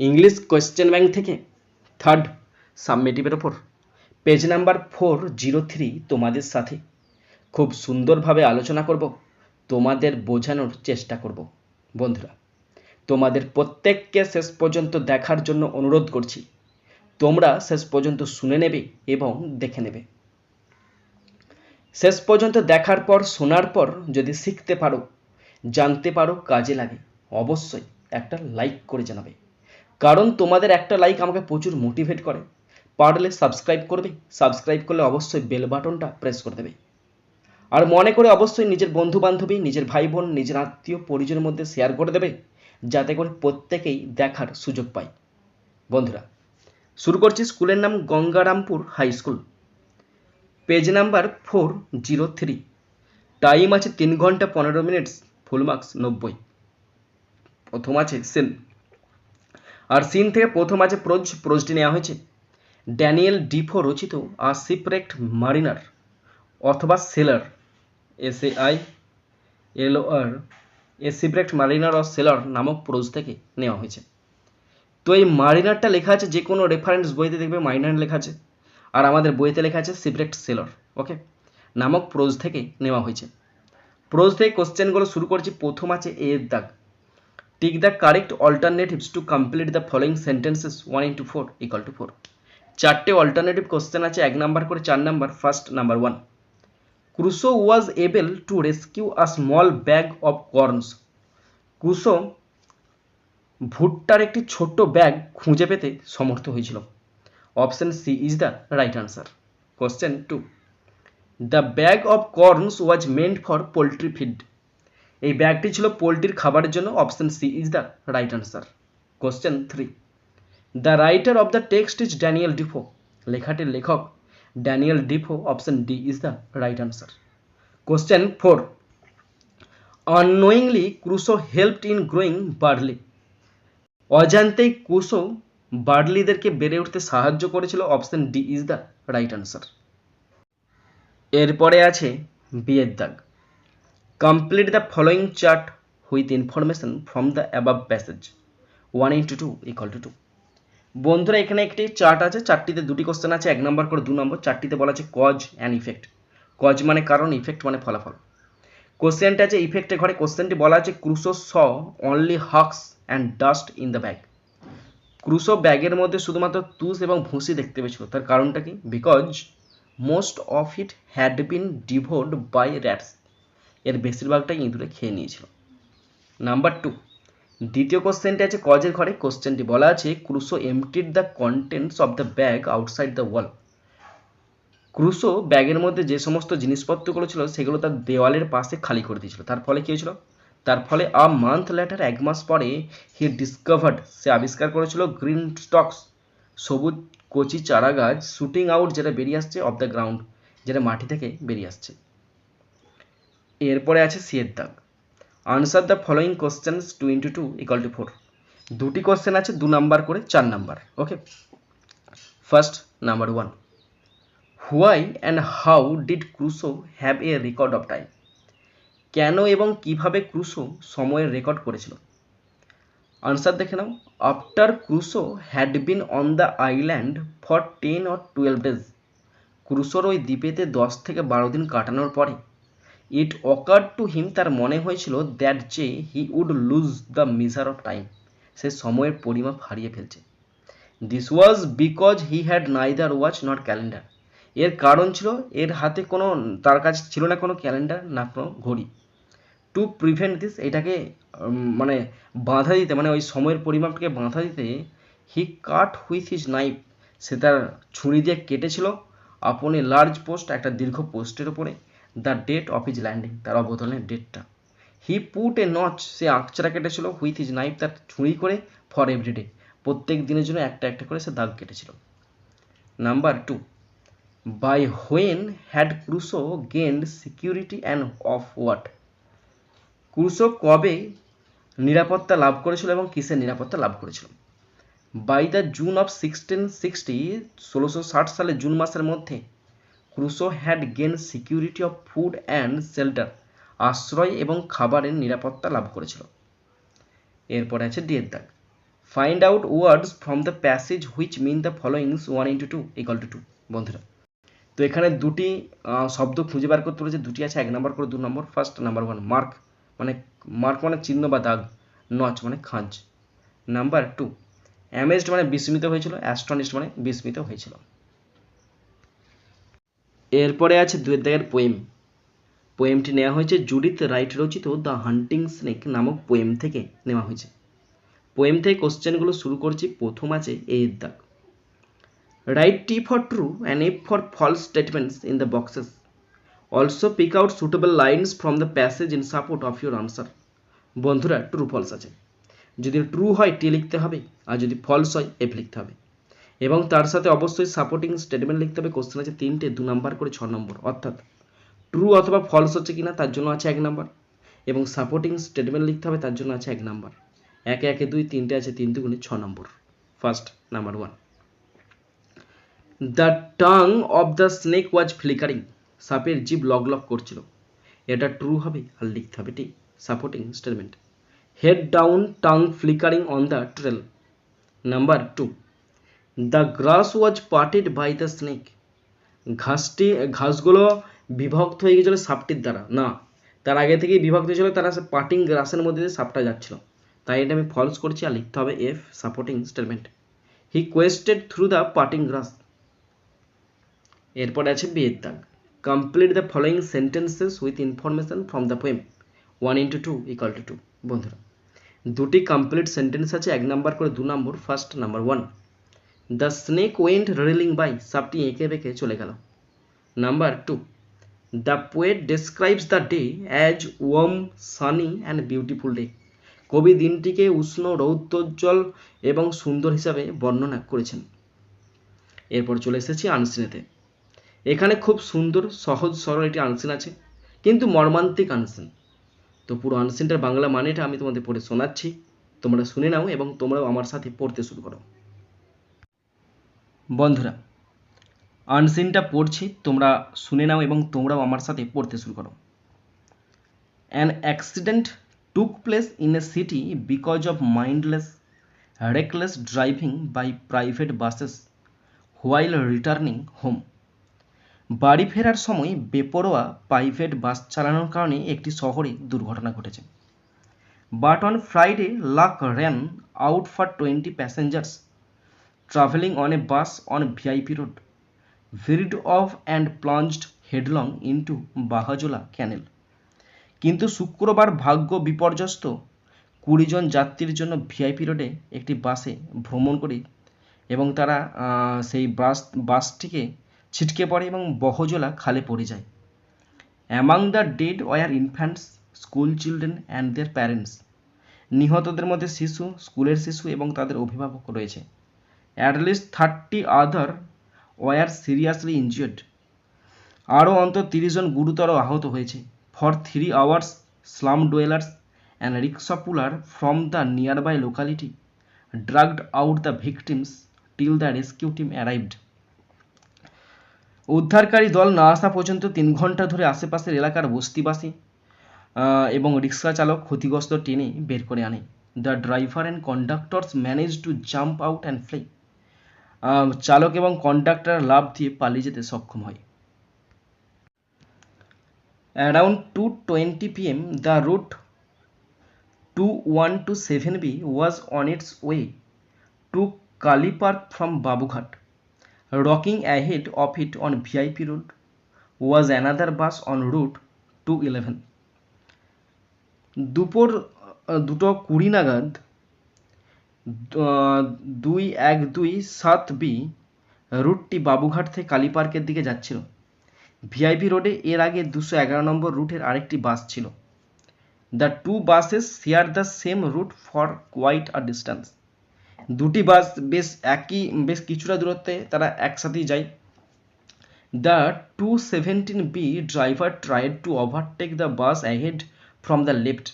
English question bank থেকে third সাবমিটিভের ওপর page number four zero three তোমাদের সাথে খুব সুন্দরভাবে আলোচনা করব, তোমাদের বোঝানোর চেষ্টা করব। বন্ধুরা, তোমাদের প্রত্যেককে শেষ পর্যন্ত দেখার জন্য অনুরোধ করছি, তোমরা শেষ পর্যন্ত শুনে নেবে এবং দেখে নেবে। শেষ পর্যন্ত দেখার পর, শোনার পর যদি শিখতে পারো, জানতে পারো, কাজে লাগে, অবশ্যই একটা লাইক করে জানাবে। কারণ তোমাদের একটা লাইক আমাকে প্রচুর মোটিভেট করে। পারলে সাবস্ক্রাইব করবে সাবস্ক্রাইব করলে অবশ্যই বেল বাটনটা প্রেস করে দেবে। আর মনে করে অবশ্যই নিজের বন্ধু বান্ধবী নিজের ভাই বোন নিজের আত্মীয়, পরিজনের মধ্যে শেয়ার করে দেবে, যাতে করে প্রত্যেকেই দেখার সুযোগ পায়। বন্ধুরা, শুরু করছি স্কুলের নাম Gangarampur high school page number four zero three time আছে তিন ঘণ্টা পনেরো মিনিট ফুল মার্কস নব্বই। প্রথম আছে সেন আর সিন থেকে প্রথম আছে প্রোজ, প্রোজটি নেওয়া হয়েছে। ড্যানিয়েল ডিফো রচিত আর সিপ্রেক্ট মারিনার অথবা sailor S I L R A shipwrecked mariner or sailor নামক প্রোজ থেকে নেওয়া হয়েছে। তো এই মারিনারটা লেখা আছে, যে কোনো রেফারেন্স বইতে দেখবে মারিনার লেখা আছে। আর আমাদের বইতে লেখা আছে সিপ্রেক্ট সেলর, ওকে? নামক প্রোজ থেকে নেওয়া হয়েছে। প্রোজ থেকে কোশ্চেনগুলো শুরু করছি প্রথম আছে এর দাগ। Tick the correct alternatives to complete the following sentences one into four equal to four চারটে অল্টারনেটিভ কোশ্চেন আছে, এক নাম্বার করে চার number first number one Crusoe was able to rescue a small bag of corns Crusoe ভুট্টার একটি ছোট্ট bag খুঁজে পেতে সমর্থ হয়েছিল। Option C is the right answer question two the bag of corns was meant for poultry feed এই ব্যাগটি ছিল পোলট্রির খাবারের জন্য option C is the right answer. Question three. The writer of the text is Daniel Defoe. লেখাটির লেখক Daniel Defoe, option D is the right answer. Question four. Unknowingly Crusoe helped in growing barley. অজান্তেই Crusoe বার্লিদেরকে বেড়ে উঠতে সাহায্য করেছিল, option D is the right answer. এরপরে আছে বিয়ের দাগ। Complete the following chart with information from the above passage one into two equal to two বন্ধুরা, এখানে একটি চার্ট আছে, চারটিতে দুটি কোশ্চেন আছে, এক নম্বর করে দু নম্বর চারটিতে বলা আছে কজ অ্যান্ড ইফেক্ট কজ মানে কারণ ইফেক্ট মানে ফলাফল. কোশ্চেনটা আছে ইফেক্টের ঘরে কোশ্চেনটি বলা আছে Crusoe saw only husks and dust in the bag Crusoe ব্যাগের মধ্যে শুধুমাত্র তুষ এবং ভুসি দেখতে পেয়েছিল তার কারণটা কি? Because most of it had been devoured by rats এর বেশিরভাগটাই ইঁদুরে খেয়ে নিয়েছিল। নাম্বার টু দ্বিতীয় কোশ্চেনটি আছে কজের ঘরে? কোশ্চেনটি বলা আছে Crusoe emptied the contents of the bag outside the wall Crusoe ব্যাগের মধ্যে যে সমস্ত জিনিসপত্রগুলো ছিল, সেগুলো তার দেওয়ালের পাশে খালি করে দিয়েছিল। তার ফলে কী হয়েছিল? তার ফলে আ মান্থ লেটার এক মাস পরে হি ডিসকভার্ড সে আবিষ্কার করেছিল গ্রিন স্টকস সবুজ কচি চারা গাছ শুটিং আউট যেটা বেরিয়ে আসছে অফ দ্য গ্রাউন্ড যেটা মাটি থেকে বেরিয়ে আসছে। এরপরে আছে সিয়ের দাগ answer the following questions two into two equal to four দুটি কোশ্চেন আছে, দু নাম্বার করে চার number okay first number one why and how did Crusoe have a record of time কেন এবং কীভাবে ক্রুসো সময়ের রেকর্ড করেছিল? আনসার দেখে নাও। After Crusoe had been on the island for ten or twelve days ক্রুসোর ওই দ্বীপেতে দশ থেকে বারো দিন কাটানোর পরে ইট অকার টু হিম তার মনে হয়েছিল দ্যাট যে he would lose the measure of time সে সময়ের পরিমাপ হারিয়ে ফেলছে। This was because he had neither watch not calendar এর কারণ ছিল, এর হাতে কোনো, তার কাছে ছিল না কোনো ক্যালেন্ডার না কোনো ঘড়ি। টু প্রিভেন্ট দিস এটাকে মানে বাঁধা দিতে মানে ওই সময়ের পরিমাপটাকে বাঁধা দিতে he cut with his knife সে তার ছুরি দিয়ে কেটেছিল। আপন লার্জ পোস্ট একটা দীর্ঘ পোস্টের ওপরে the date of his landing তার অবতরণের ডেটটা হি পুট এ নচ সে আঁকচারা কেটেছিল হুইথ ইজ নাইফ তার ছুঁড়ি করে ফর এভরিডে প্রত্যেক দিনের জন্য একটা একটা করে সে দাগ কেটেছিল। Number two by when had Crusoe gained security and of what Crusoe কবে নিরাপত্তা লাভ করেছিল এবং কিসের নিরাপত্তা লাভ করেছিল? By the June of sixteen sixty ষোলোশো ষাট সালে জুন মাসের মধ্যে Crusoe had gain security of food and shelter আশ্রয় এবং খাবারের নিরাপত্তা লাভ করেছিল। এরপরে আছে ডিয়ের দাগ find out words from the passage which mean the followings one into two equal to two বন্ধুরা। তো এখানে দুটি শব্দ খুঁজে বার করতে বলেছে। দুটি আছে, এক নম্বর করে দু number first number one mark মানে মার্ক মানে চিহ্ন বা দাগ। নচ মানে খাঁজ। নাম্বার টু অ্যামেজড মানে বিস্মিত হয়েছিল অ্যাস্টনিস্ট মানে বিস্মিত হয়েছিল। এরপরে আছে দুয়ের দাগের পোয়েম পোয়েমটি নেওয়া হয়েছে জুডিথ রাইট রচিত দ্য হান্টিং স্নেক নামক পোয়েম থেকে নেওয়া হয়েছে। পোয়েম থেকে কোশ্চেনগুলো শুরু করছি, প্রথম আছে এর দাগ write T for true and F for false statements in the boxes also pick out suitable lines from the passage in support of your answer বন্ধুরা ট্রু ফলস আছে। যদি ট্রু হয় টি লিখতে হবে, আর যদি ফলস হয় এফ লিখতে হবে। এবং তার সাথে অবশ্যই সাপোর্টিং স্টেটমেন্ট লিখতে হবে। কোশ্চেন আছে তিনটে, দু নাম্বার করে ছ নম্বর অর্থাৎ ট্রু অথবা ফলস হচ্ছে কিনা, তার জন্য আছে এক নাম্বার এবং সাপোর্টিং স্টেটমেন্ট লিখতে হবে, তার জন্য আছে এক নাম্বার একে একে দুই, তিনটে আছে তিন দুগুণে ছ number first number one the tongue of the snake was flickering সাপের জিভ লগ লগ করছিল। এটা ট্রু হবে আর লিখতে হবে ঠিক supporting statement head down tongue flickering on the trail number two the grass was parted by the snake ঘাসটি, ঘাসগুলো বিভক্ত হয়ে গেছিল সাপটির দ্বারা। না, তার আগে থেকেই বিভক্ত হয়েছিল তারা পার্টিং গ্রাসের মধ্যে দিয়ে সাপটা যাচ্ছিল। তাই এটা আমি ফলস করছি আর লিখতে হবে F supporting statement he quested through the parting grass এরপরে আছে বিয়ের দাগ। Complete the following sentences with information from the poem one into two equal to two বন্ধুরা। দুটি কমপ্লিট সেন্টেন্স আছে, এক নাম্বার করে দু number first number one the snake went reeling by সাপটি এঁকে বেঁকে চলে গেল। Number two the poet describes the day as warm sunny and beautiful day কবি দিনটিকে উষ্ণ রৌদ্রোজ্জ্বল এবং সুন্দর হিসাবে বর্ণনা করেছেন। এরপর চলে এসেছি আনসিনেতে। এখানে খুব সুন্দর, সহজ, সরল একটি আনসিন আছে, কিন্তু মর্মান্তিক আনসিন। তো পুরো আনসিনটার বাংলা মানেটা আমি তোমাদের পড়ে শোনাচ্ছি। তোমরা শুনে নাও এবং তোমরাও আমার সাথে পড়তে শুরু করো। বন্ধুরা আনসিনটা পড়ছি, তোমরা শুনে নাও এবং তোমরাও আমার সাথে পড়তে শুরু করো। An accident took place in a city because of mindless reckless driving by private buses while returning home বাড়ি ফেরার সময় বেপরোয়া প্রাইভেট বাস চালানোর কারণে একটি শহরে দুর্ঘটনা ঘটেছে। But on Friday luck ran out for twenty passengers travelling on a bus on VIP road veered off and plunged headlong into Bahajola canal কিন্তু শুক্রবার ভাগ্য বিপর্যস্ত। কুড়ি জন যাত্রীর জন্য ভিআইপি রোডে একটি বাসে ভ্রমণ করি এবং তারা সেই বাস বাসটিকে ছিটকে পড়ে এবং বহজোলা খালে পড়ে যায়। Among the dead were infants school children and their parents নিহতদের মধ্যে শিশু স্কুলের শিশু এবং তাদের অভিভাবক রয়েছে। At least thirty other were seriously injured আরও অন্তত তিরিশ জন গুরুতর আহত হয়েছে। For three hours slum dwellers and rickshaw puller from the nearby locality dragged out the victims till the rescue team arrived উদ্ধারকারী দল না আসা পর্যন্ত তিন ঘণ্টা ধরে আশেপাশের এলাকার বস্তিবাসী এবং রিক্সা চালক ক্ষতিগ্রস্ত টেনে বের করে আনে। The driver and conductors manage to jump out and fly চালক এবং কন্ডাক্টর লাভ দিয়ে পালিয়ে যেতে সক্ষম হয় Around 2:20 pm, the route 2127B was on its way to Kali Park from Babughat. Rocking ahead of it on VIP Road was another bus on route 211. দুপুর দুটো কুড়ি নাগাদ দুই এক দুই সাত বি রুটটি বাবুঘাট থেকে কালী পার্কের দিকে যাচ্ছিল। ভিআইপি রোডে এর আগে দুশো এগারো নম্বর রুটের আরেকটি বাস ছিল। The two buses share the same route for quite a distance. দুটি বাস বেশ একই, বেশ কিছুটা দূরত্বে তারা একসাথেই যায়। The two seventeen B driver tried to overtake the bus ahead from the left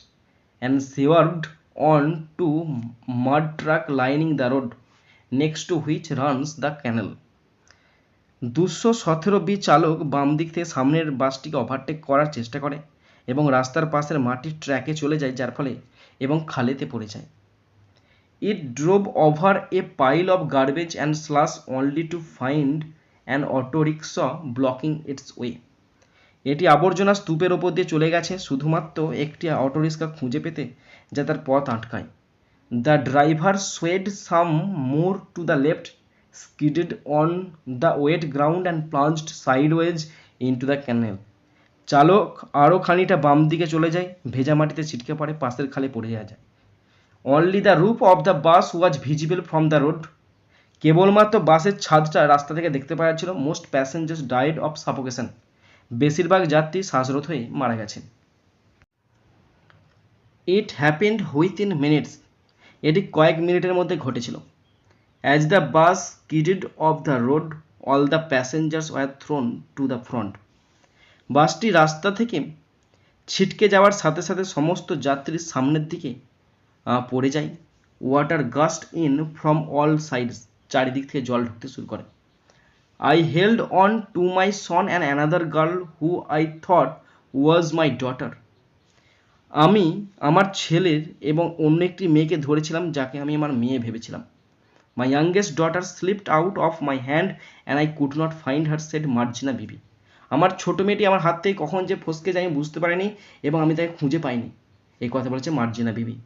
and swerved on to mud track lining the road next to which runs the canal দুশো সতেরো বি চালক বাম দিক থেকে সামনের বাসটিকে ওভারটেক করার চেষ্টা করে এবং রাস্তার পাশের মাটির ট্র্যাকে চলে যায়, যার ফলে এবং খালেতে পড়ে যায়। It drove over a pile of garbage and slush only to find an auto rickshaw blocking its way এটি আবর্জনা স্তূপের ওপর দিয়ে চলে গেছে, শুধুমাত্র একটি অটো রিক্সা খুঁজে পেতে যা তার পথ আটকায়। The driver swerved some more to the left skidded on the wet ground and plunged sideways into the canal. চালক আরও খানিকটা বাম দিকে চলে যায়, ভেজা মাটিতে ছিটকে পড়ে, পাশের খালে পড়ে যাওয়া যায়। Only the roof of the bus was visible from the road কেবলমাত্র বাসের ছাদটা রাস্তা থেকে দেখতে পাওয়া যাচ্ছিল most passengers died of suffocation বেশিরভাগ যাত্রী শ্বাসরোধ হয়ে মারা গেছেন। It happened within minutes. এটি কয়েক মিনিটের মধ্যে ঘটেছিল। As the bus skidded off the road, all the passengers were thrown to the front. বাসটি রাস্তা থেকে ছিটকে যাওয়ার সাথে সাথে সমস্ত যাত্রীর সামনের দিকে পড়ে যায়। Water gushed in from all sides, চারিদিক থেকে জল ঢুকতে শুরু করে। I held on to my son and another girl who I thought was my daughter. আমি আমার ছেলের এবং অন্য একটি মেয়েকে ধরেছিলাম যাকে আমি আমার মেয়ে ভেবেছিলাম। My youngest daughter slipped out of my hand and I could not find her said Marjina Bibi. আমার ছোটো মেয়েটি আমার হাত থেকে কখন যে ফসকে যায় আমি বুঝতে পারিনি এবং আমি তাকে খুঁজে পাইনি। এই কথা বলেছে Marjina Bibi.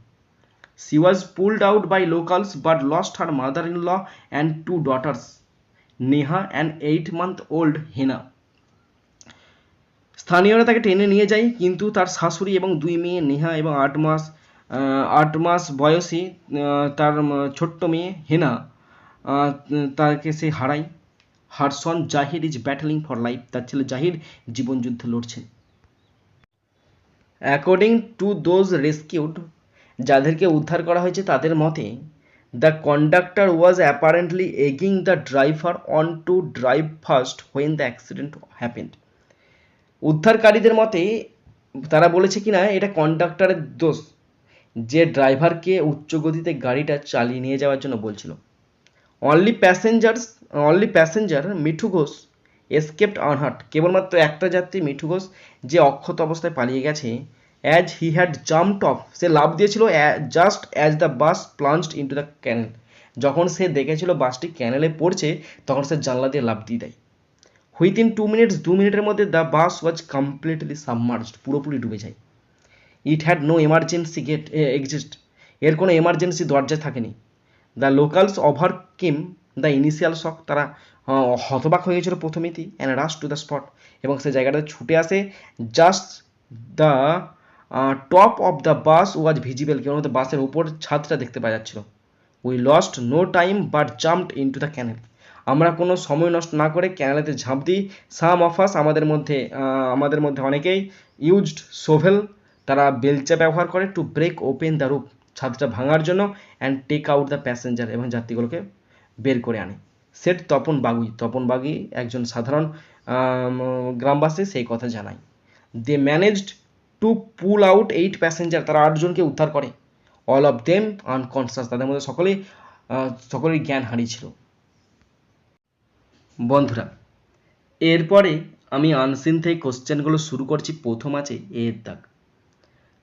She was pulled out by locals but lost her mother in law and two daughters Neha and eight month old Hena স্থানীয়রা তাকে টেনে নিয়ে যায়, কিন্তু তার শাশুড়ি এবং দুই মেয়ে নেহা এবং আট মাস আট মাস বয়সী তার ছোট্ট মেয়ে হেনা তাকে সে হারায়। Her son Zahir is battling for life, তার ছেলে জাহির জীবনযুদ্ধ লড়ছেন অ্যাকর্ডিং টু দোজ রেস্কিউড, যাদেরকে উদ্ধার করা হয়েছে তাদের মতে, the conductor was apparently egging the driver on to drive fast when the accident happened. উদ্ধারকারীদের মতে, তারা বলেছে কিনা, এটা কন্ডাক্টরের দোষ। যে ড্রাইভারকে উচ্চ গতিতে গাড়িটা চালিয়ে নিয়ে যাওয়ার জন্য বলছিল। Only passengers only passenger Mithu Ghosh escaped unhurt কেবলমাত্র একটা যাত্রী মিঠু ঘোষ যে অক্ষত অবস্থায় পালিয়ে গেছে as he had jumped off সে লাভ দিয়েছিল just as the bus plunged into the canal যখন সে দেখেছিল বাসটি ক্যানেলে পড়ছে, তখন সে জানলা দিয়ে লাভ দিয়ে দেয়। হুইথিন টু মিনিটস দু মিনিটের মধ্যে the bus was completely submerged পুরোপুরি ডুবে যায়। It had no emergency gate exist এর কোনো এমার্জেন্সি দরজা থাকেনি। The locals overcame the initial shock তারা হতবাক হয়ে গেছিল প্রথমেতেই and rush to the spot এবং সে জায়গাটাতে ছুটে আসে। Just the top of the bus was visible কেবলমাত্র বাসের উপর ছাদটা দেখতে পাওয়া যাচ্ছিল। We lost no time but jumped into the canal আমরা কোনো সময় নষ্ট না করে ক্যানেলেতে ঝাঁপ দিই। সাম অফ আস আমাদের মধ্যে আমাদের মধ্যে অনেকেই ইউজড সোভেল তারা বেলচা ব্যবহার করে to break open the roof ছাদটা ভাঙার জন্য and take out the passenger এবং যাত্রীগুলোকে বের করে আনে। সেট তপন বাগুই তপন বাগুই একজন সাধারণ গ্রামবাসী সেই কথা জানায়। They managed to pull out eight passenger তারা আটজনকে উদ্ধার করে। অল অফ দেম আনকনসাস তাদের মধ্যে সকলেই সকলেই জ্ঞান হারিয়েছিল। বন্ধুরা, এরপরে আমি আনসিন থেকে কোশ্চেনগুলো শুরু করছি। প্রথম আছে এর দাগ।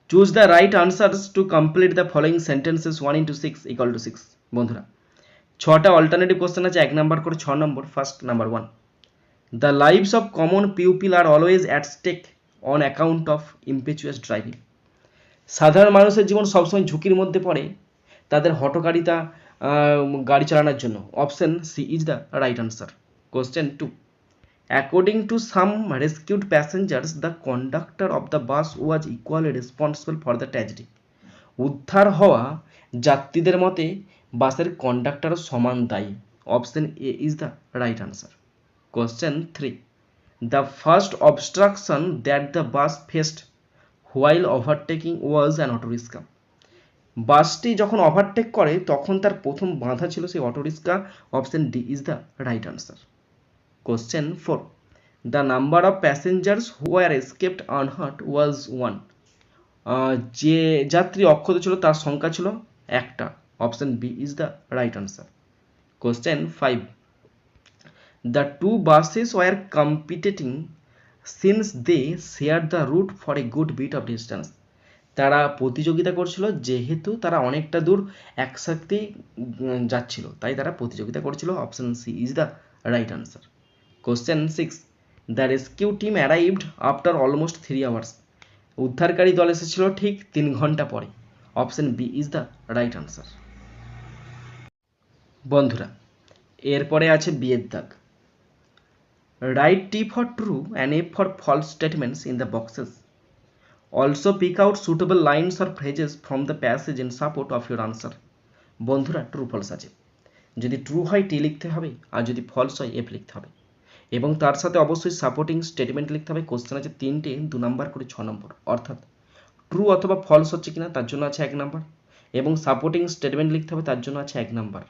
Choose the right answers to complete the following sentences one into six equal to six বন্ধুরা, ছটা অল্টারনেটিভ কোশ্চেন আছে, এক নাম্বার করে ছ নম্বর first number one the lives of common people are always at stake on account of impetuous driving সাধারণ মানুষের জীবন সবসময় ঝুঁকির মধ্যে পড়ে তাদের হটকারিতা গাড়ি চালানোর জন্য। Option C is the right answer question two According to some rescued passengers, the conductor of the bus was equally responsible for the tragedy. উদ্ধার হওয়া যাত্রীদের মতে বাসের কন্ডাক্টরও সমান দায়ী। Option A is the right answer question three the first obstruction that the bus faced while overtaking was an auto rickshaw বাসটি যখন ওভারটেক করে তখন তার প্রথম বাধা ছিল সেই auto rickshaw option D is the right answer question four the number of passengers who are escaped unhurt was one যে যাত্রী অক্ষত ছিল তার সংখ্যা ছিল একটা। Option B is the right answer question five the two buses were competing since they share the route for a good bit of distance তারা প্রতিযোগিতা করছিল, যেহেতু তারা অনেকটা দূর একসাথেই যাচ্ছিল। তাই তারা প্রতিযোগিতা করছিল। Option C is the right answer question six the rescue team arrived after almost three hours উদ্ধারকারী দল এসেছিল ঠিক তিন ঘণ্টা পরে। Option B is the right answer বন্ধুরা, এরপরে আছে বিয়ের দাগ। Write T for true and F for false statements in the boxes also pick out suitable lines or phrases from the passage in support of your answer বন্ধুরা true false আছে। যদি true হয় টি লিখতে হবে, আর যদি ফলস হয় F লিখতে হবে। এবং তার সাথে অবশ্যই সাপোর্টিং স্টেটমেন্ট লিখতে হবে। কোশ্চেন আছে তিনটে, দু নম্বর করে ছ নম্বর অর্থাৎ ট্রু অথবা ফলস হচ্ছে কিনা তার জন্য আছে এক নম্বর এবং সাপোর্টিং স্টেটমেন্ট লিখতে হবে তার জন্য আছে এক নম্বর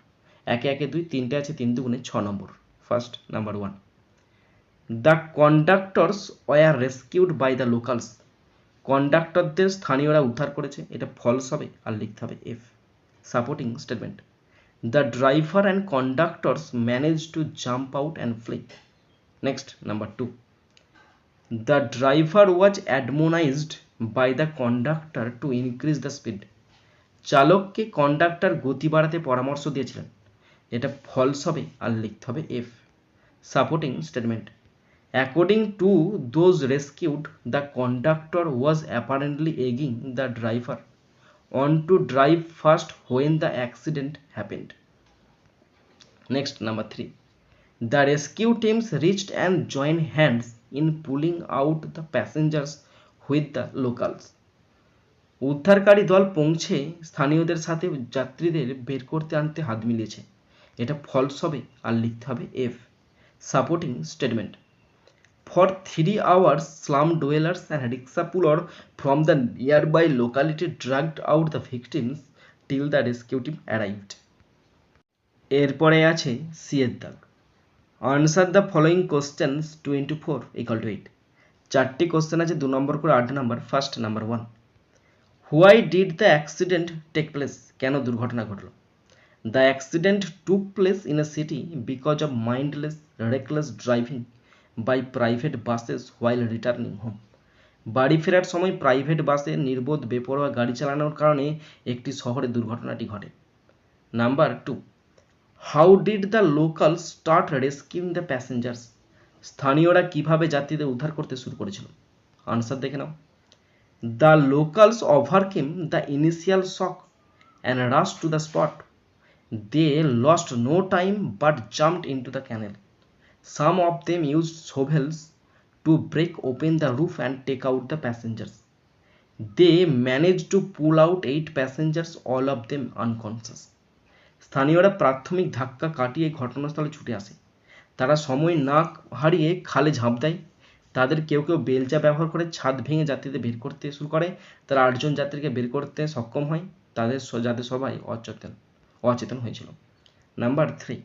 একে একে দুই, তিনটে আছে তিন দুগুণে ছ নম্বর first number one the conductors were rescued by the locals কন্ডাক্টরদের স্থানীয়রা উদ্ধার করেছে। এটা ফলস হবে আর লিখতে হবে F supporting statement the driver and conductors manage to jump out and fled next number two the driver was admonished by the conductor to increase the speed চালককে conductor গতি বাড়াতে পরামর্শ দিয়েছিলেন। এটা ফলস হবে আর লিখতে হবে F supporting statement according to those rescued the conductor was apparently egging the driver on to drive fast when the accident happened next number three the rescue teams reached and join hands in pulling out the passengers with the locals উদ্ধারকারী দল পৌঁছে স্থানীয়দের সাথে যাত্রীদের বের করতে আনতে হাত মিলিয়েছে। এটা ফলস হবে আর লিখতে হবে F supporting statement for three hours slum dwellers and rickshaw puller from the nearby locality dragged out the victims till the rescue team arrived এরপরে আছে সি এর দাগ answer the following questions two into four equal to eight চারটি question আছে, দু নম্বর করে আট নম্বর first number one why did the accident take place কেন দুর্ঘটনা ঘটলো? The accident took place in a city because of mindless reckless driving by private buses while returning home বাড়ি ফেরার সময় প্রাইভেট বাসে নির্বোধ বেপরোয়া গাড়ি চালানোর কারণে একটি শহরে দুর্ঘটনাটি ঘটে। Number two how did the local start rescuing the passenger স্থানীয়রা কীভাবে যাত্রীদের উদ্ধার করতে শুরু করেছিল? আনসার দেখে নাও। The locals overcame the initial shock and rushed to the spot they lost no time but jumped in to the canal some of them use shovels to break open the roof and take out the passenger they manage to pull out eight passengers all of them unconscious স্থানীয়রা প্রাথমিক ধাক্কা কাটিয়ে ঘটনাস্থলে ছুটে আসে। তারা সময় না হারিয়ে খালে ঝাঁপ দেয়। তাদের কেউ কেউ বেলচা ব্যবহার করে ছাদ ভেঙে যাত্রীদের বের করতে শুরু করে। তারা আটজন যাত্রীকে বের করতে সক্ষম হয়। তাদের যাদের সবাই অচেতন অচেতন হয়েছিল। Number three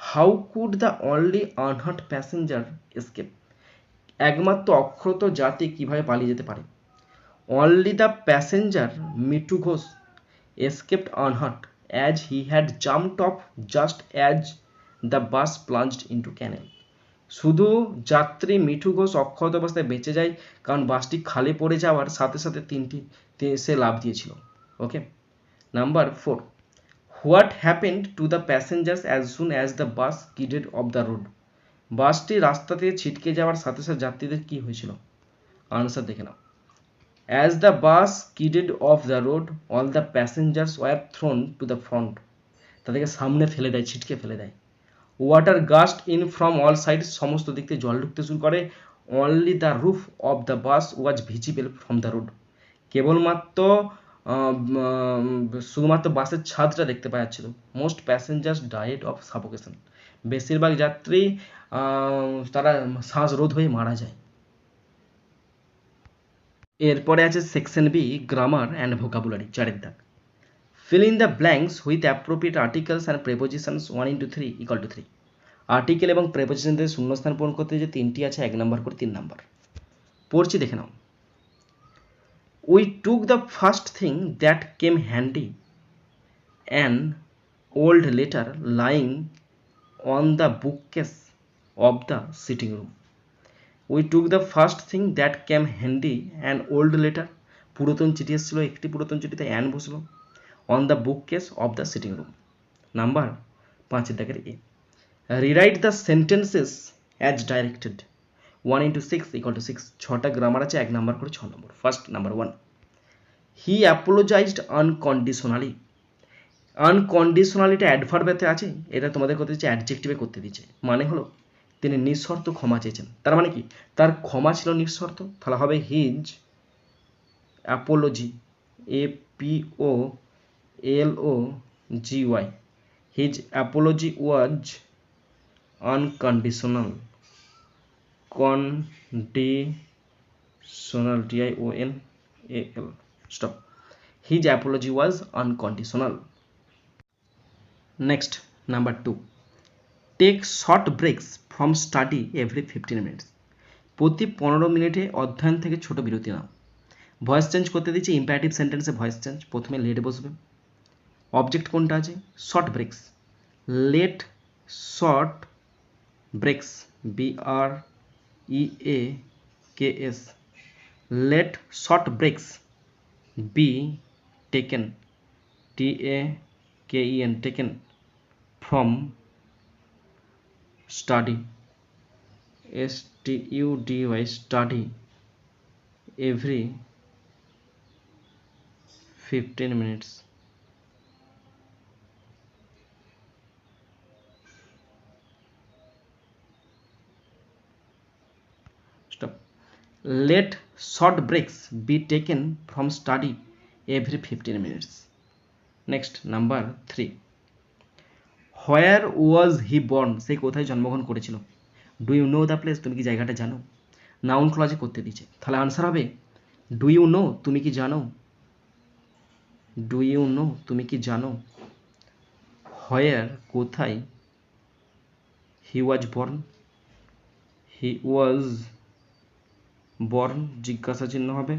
how could the only unhurt passenger escape একমাত্র অক্ষত জাতি কীভাবে পালিয়ে যেতে পারে? Only the passenger Mitu Ghosh escaped unhurt as he had jumped off just as the bus plunged into canal শুধু যাত্রী মিঠু ঘোষ অক্ষত অবস্থায় বেঁচে যায়, কারণ বাসটি খালে পড়ে যাওয়ার সাথে সাথে তিনটি সে লাভ দিয়েছিল okay number four what happened to the passengers as soon as the bus skidded off the road বাসটি রাস্তা থেকে ছিটকে যাওয়ার সাথে সাথে যাত্রীদের কি হয়েছিল? আনসার দেখে নাও। As the bus skidded off the road all the passengers were thrown to the front তাদেরকে সামনে ফেলে দেয়, ছিটকে ফেলে দেয়। Water gushed in from all side সমস্ত দিক থেকে জল ঢুকতে শুরু করে। Only the roof of the bus was visible from the road কেবলমাত্র শুধুমাত্র বাসের ছাদটা দেখতে পাওয়া যাচ্ছিল। Most passengers died of suffocation বেশিরভাগ যাত্রী তারা শ্বাসরোধ হয়ে মারা যায়। এরপরে আছে section B grammar and vocabulary চারের দাগ। Fill in the blanks with appropriate articles and prepositions 1 into 3 equal to 3 article এবং প্রেপোজিশন দিয়ে শূন্যস্থান পূরণ করতে যে তিনটি আছে, এক নম্বর করে তিন নম্বর। পড়ছি, দেখে নাও। We took the first thing that came handy an old letter lying on the bookcase of the sitting room we took the first thing that came handy an old letter পুরাতন চিঠি এসেছিল, একটি পুরাতন চিঠিতে অ্যান বসল on the bookcase of the sitting room number পাঁচের দাগের এ। Rewrite the sentences as directed one into six equal to six ছটা গ্রামার আছে, এক নাম্বার করে ছ নম্বর first number one he apologised unconditionally আনকন্ডিশনালিটা অ্যাডভার্বেতে আছে, এটা তোমাদের করতে দিচ্ছে অ্যাডজেক্টিভে করতে দিচ্ছে মানে হলো তিনি নিঃশর্ত ক্ষমা চেয়েছেন। তার মানে কি? তার ক্ষমা ছিল নিঃশর্ত, তাহলে হবে his, apology, A P O, L O G Y. His apology was unconditional, conditional T I O N L. Stop. His apology was unconditional. Next, number two. Take short breaks. From study every 15 minutes. প্রতি পনেরো মিনিটে অধ্যয়ন থেকে ছোট বিরতি now. Voice change করতে দিচ্ছি imperative সেন্টেন্সে ভয়েস চেঞ্জ প্রথমে লেট বসবে। অবজেক্ট কোনটা আছে? Short breaks let short breaks B R E A K S let short breaks be taken T A K E N taken from study. S T U D Y study. Every 15 minutes. Stop. Let short breaks be taken from study every 15 minutes. Next number 3 where was he born সে কোথায় জন্মগ্রহণ করেছিল? Do you know the place তুমি কি জায়গাটা জানো? Noun ক্লজে করতে দিচ্ছে তাহলে আনসার হবে ডু ইউ নো তুমি কি জানো? ডু ইউ নো তুমি কি জানো? হোয়ার কোথায় he was born he was born জিজ্ঞাসা চিহ্ন হবে,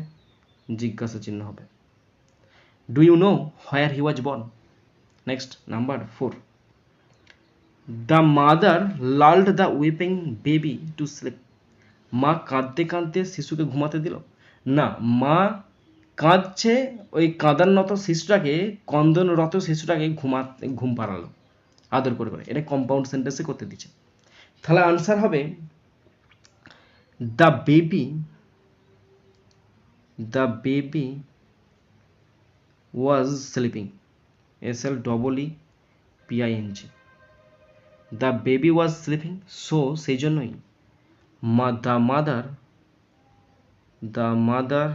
জিজ্ঞাসা চিহ্ন হবে। Do you know where he was born next number four the mother lulled the weeping baby to sleep মা কাঁদতে কাঁদতে শিশুকে ঘুমাতে দিল। না, মা কাঁদছে ওই কাঁদানরত শিশুটাকে, কন্দনরত শিশুটাকে ঘুমা ঘুম পাড়ালো। আদর করে করে। এটা কম্পাউন্ড সেন্টেন্সে করতে দিচ্ছে। তাহলে আনসার হবে, the baby the baby was sleeping, s l double e p i baby was sleeping so সেই জন্যই the mother the mother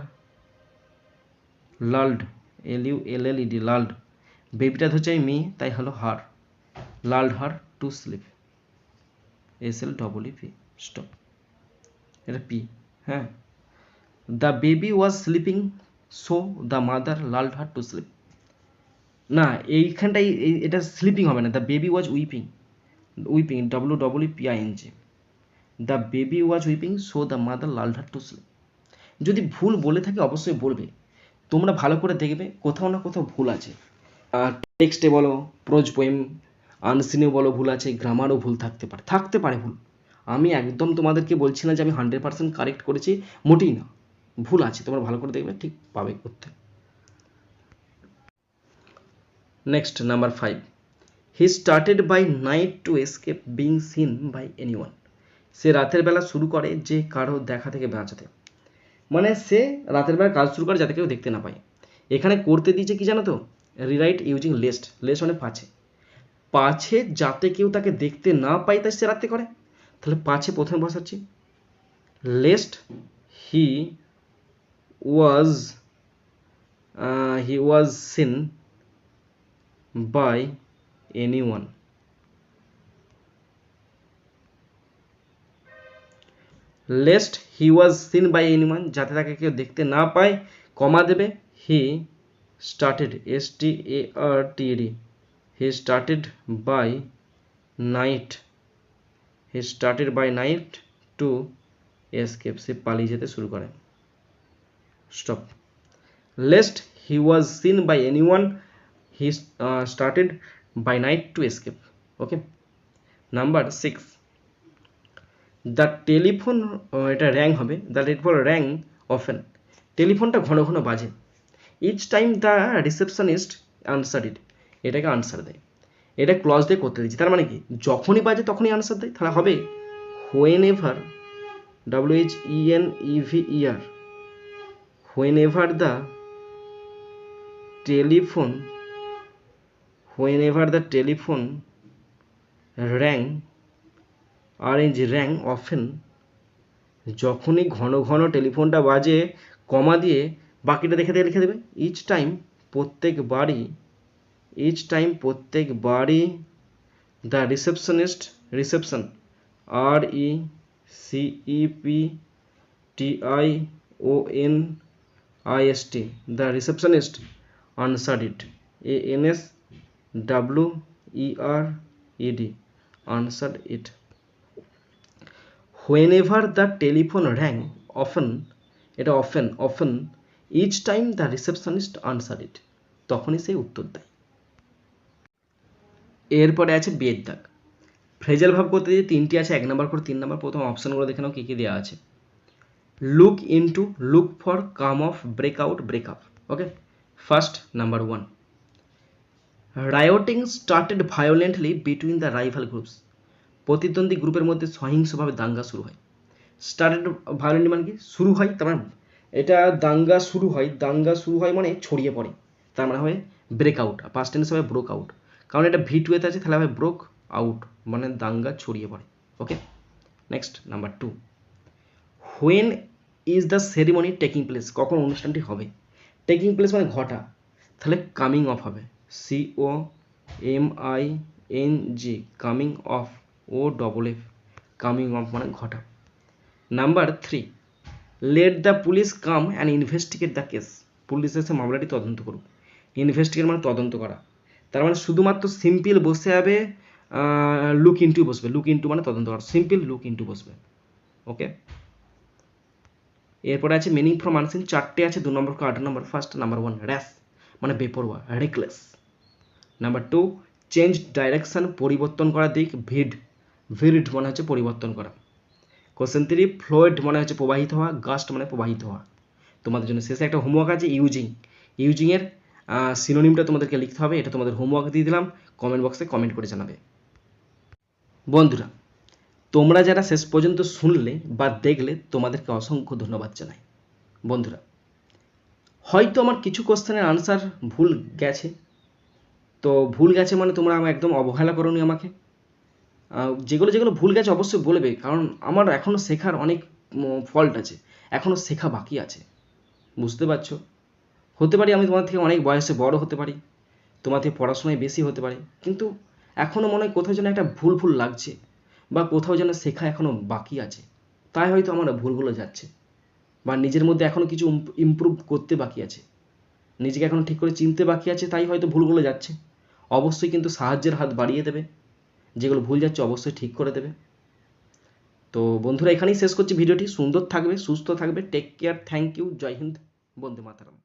lulled, l u l L e d, lulled. বেবিটা হচ্ছে মি তাই হলো her lulled her to sleep S L double P stop এটা P হ্যাঁ? The baby was sleeping so the mother lulled her to sleep না, এইখানটাই এটা স্লিপিং হবে না। The baby was weeping weeping W W P I N G the baby was weeping so the mother lulled her to sleep যদি ভুল বলে থাকে, অবশ্যই বলবে। তোমরা ভালো করে দেখবে, কোথাও না কোথাও ভুল আছে। টেক্সটে বলো প্রোজ পোয়েম আনসিনে বলো ভুল আছে গ্রামারও ভুল থাকতে পারে। থাকতে পারে ভুল। আমি একদম তোমাদেরকে বলছি না যে আমি হান্ড্রেড পার্সেন্ট কারেক্ট করেছি, মোটেই না। ভুল আছে, তোমরা ভালো করে দেখবে, ঠিক পাবে করতে next number five he started by night to escape being seen by any সে রাতের বেলা শুরু করে যে কারও দেখা থেকে বাঁচাতে। মানে সে রাতের বেলা কাজ শুরু করে যাতে কেউ দেখতে না পায়। এখানে করতে দিয়েছে কি জানো তো? রিরাইট ইউজিং লেস্ট লেস্ট মানে পাছে। পাছে যাতে কেউ তাকে দেখতে না পায় তাই সে রাতে করে। তাহলে পাঁচে প্রথমে বসাচ্ছি। Lest he was he was seen by one lest he was seen by anyone যাতে তাকে কেউ দেখতে না পায় কমা দেবে হি started s t a r t e d he started by night he started by night to escape সে পালিয়ে যেতে শুরু করে stop lest he was seen by anyone he uh, started by night to escape, okay? Number 6 the telephone এটা rang হবে the telephone rang often টেলিফোনটা ঘন ঘন বাজে। Each time the receptionist answer it এটাকে আনসার দেয়। এটা ক্লজ দিয়ে করতে দিচ্ছি তার মানে কি? যখনই বাজে তখনই আনসার দেয়, তাহলে হবে whenever W H E N E V E R whenever the telephone whenever the telephone rang orange rang often যখনই ঘন ঘন টেলিফোনটা বাজে, কমা দিয়ে বাকিটা দেখে দিয়ে লিখে দেবে। ইচ টাইম প্রত্যেকবারই ইচ টাইম প্রত্যেকবারই the receptionist reception R E C E P T I O N I S T the receptionist answer it A N S W E R E D answer it whenever the telephone rang, often, এটা often often, each time the receptionist answered it, তখনই সেই উত্তর দেয়। এরপরে আছে বিয়ের দাগ phrasal ভাব করতে যে তিনটি আছে, এক নম্বর করে তিন নম্বর, প্রথম অপশনগুলো দেখে নাও কী কী দেওয়া আছে। Look into look for come off break out break up okay first number one rioting started violently between the rival groups প্রতিদ্বন্দ্বী গ্রুপের মধ্যে সহিংসভাবে দাঙ্গা শুরু হয়। স্টার্টেড ভায়োলেন্ট মানে কি? শুরু হয়, তার মানে এটা দাঙ্গা শুরু হয়, দাঙ্গা শুরু হয় মানে ছড়িয়ে পড়ে। তার মানে হবে ব্রেক আউট পাস্ট টেন্স হবে ব্রোক আউট কারণ এটা ভি টুয়েতে আছে, তাহলে হবে ব্রোক আউট মানে দাঙ্গা ছড়িয়ে পড়ে। Okay next number two when is the ceremony taking place কখন অনুষ্ঠানটি হবে? টেকিং প্লেস মানে ঘটা। তাহলে কামিং অফ হবে। C O M I N G coming off O double F coming off মানে ঘটা। Number three let the police come and investigate the case police এসে মামলাটি তদন্ত করুক। ইনভেস্টিগেট মানে তদন্ত করা। তার মানে শুধুমাত্র সিম্পল বসে যাবে লুক ইন্টু বসবে। লুক ইন্টু মানে তদন্ত করা। সিম্পল লুক ইন্টু বসবে। ওকে এরপরে আছে মিনিং ফ্রম আনসিন চারটে আছে, দু নম্বর আট নম্বর ফার্স্ট নাম্বার ওয়ান র্যাস মানে বেপরোয়া reckless number two change direction পরিবর্তন করা দিক, ভিড। ভিড মানে হচ্ছে পরিবর্তন করা। কোশ্চেন থ্রি ফ্লোয়েড মানে হচ্ছে প্রবাহিত হওয়া গাস্ট মানে প্রবাহিত হওয়া। তোমাদের জন্য শেষে একটা হোমওয়ার্ক আছে ইউজিং ইউজিংয়ের সিনোনিমটা তোমাদেরকে লিখতে হবে, এটা তোমাদের হোমওয়ার্ক দিয়ে দিলাম কমেন্ট বক্সে কমেন্ট করে জানাবে। বন্ধুরা, তোমরা যারা শেষ পর্যন্ত শুনলে বা দেখলে, তোমাদেরকে অসংখ্য ধন্যবাদ জানাই। বন্ধুরা, হয়তো আমার কিছু কোশ্চেনের আনসার ভুল গেছে তো ভুল গেছে মানে তোমরা আমার একদম অবহেলা করোনি আমাকে? যেগুলো যেগুলো ভুল গেছে অবশ্যই বলবে, কারণ আমার এখনও শেখার অনেক ফল্ট আছে। এখনও শেখা বাকি আছে। বুঝতে পারছ? হতে পারি আমি তোমার থেকে অনেক বয়সে বড় হতে পারি, তোমার থেকে পড়াশোনায় বেশি হতে পারি, কিন্তু এখনও মনে হয় কোথাও যেন একটা ভুল ভুল লাগছে, বা কোথাও যেন শেখা এখনও বাকি আছে। তাই হয়তো আমার ভুলগুলো যাচ্ছে, বা নিজের মধ্যে এখনও কিছু ইমপ্রুভ করতে বাকি আছে। নিজেকে এখনও ঠিক করে চিনতে বাকি আছে, তাই হয়তো ভুলগুলো যাচ্ছে। অবশ্যই কিন্তু সাহায্যের হাত বাড়িয়ে দেবে। যেগুলো ভুল যাচ্ছে অবশ্যই ঠিক করে দেবে। তো বন্ধুরা, এখানেই শেষ করছি ভিডিওটি। সুন্দর থাকবে, সুস্থ থাকবে। Take care thank you Jai Hind, Vande Mataram.